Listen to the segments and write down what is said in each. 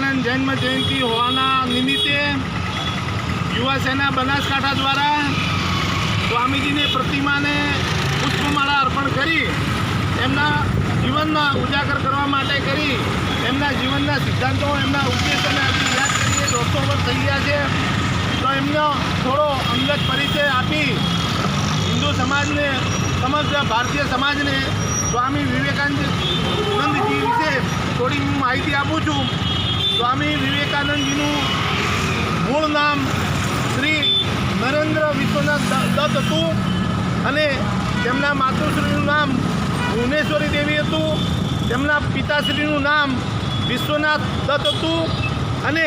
વિવેકાનંદ જન્મ જયંતિ હોવાના નિમિત્તે યુવા સેના બનાસકાંઠા દ્વારા સ્વામીજીની પ્રતિમાને પુષ્પમાળા અર્પણ કરી એમના જીવનના ઉજાગર કરવા માટે કરી એમના જીવનના સિદ્ધાંતો, એમના ઉદ્દેશોને હજી યાદ કરીએ, દોઢસો વર્ષ થઈ ગયા છે. તો એમનો થોડો અંગત પરિચય આપી હિન્દુ સમાજને, સમગ્ર ભારતીય સમાજને સ્વામી વિવેકાનંદજી વિશે થોડી હું માહિતી આપું છું. સ્વામી વિવેકાનંદજીનું મૂળ નામ શ્રી નરેન્દ્ર વિશ્વનાથ દત્ત હતું અને તેમના માતૃશ્રીનું નામ ભુવનેશ્વરી દેવી હતું. તેમના પિતાશ્રીનું નામ વિશ્વનાથ દત્ત હતું અને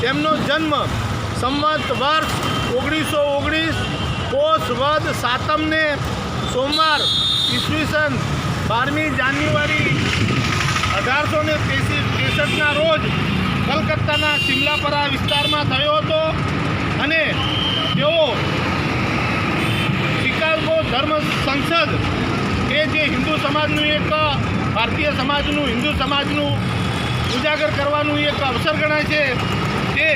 તેમનો જન્મ સંવત વર્ષ ઓગણીસો ઓગણીસ કોષ વદ સાતમને સોમવાર ઈસવીસન બારમી જાન્યુઆરી અઢારસો ને ત્રેસઠના રોજ કલકત્તાના સિમલાપરા વિસ્તારમાં થયો હતો અને તેઓ શિકાગો ધર્મ સંસદ એ જે હિન્દુ સમાજનું એક, ભારતીય સમાજનું, હિન્દુ સમાજનું ઉજાગર કરવાનું એક અવસર ગણાય છે, તે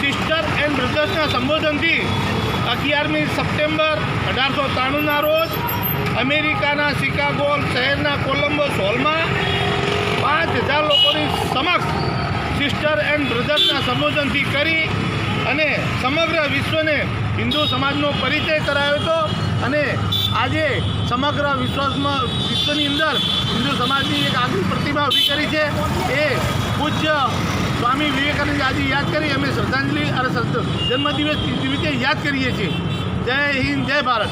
સિસ્ટર એન્ડ બ્રધર્સના સંબોધનથી અગિયારમી સપ્ટેમ્બર અઢારસો ત્રાણુંના રોજ અમેરિકાના શિકાગો શહેરના કોલંબસ હોલમાં પાંચ હજાર લોકોની સમક્ષ સિસ્ટર એન્ડ બ્રધર્સના સંબોધનથી કરી અને સમગ્ર વિશ્વને હિન્દુ સમાજનો પરિચય કરાયો હતો અને આજે સમગ્ર વિશ્વાસમાં વિશ્વની અંદર હિન્દુ સમાજની એક આગવી પ્રતિમા ઊભી કરી છે. એ પૂજ્ય સ્વામી વિવેકાનંદ આજે યાદ કરી અમે શ્રદ્ધાંજલિ અને જન્મદિવસ નિમિત્તે યાદ કરીએ છીએ. જય હિન્દ, જય ભારત.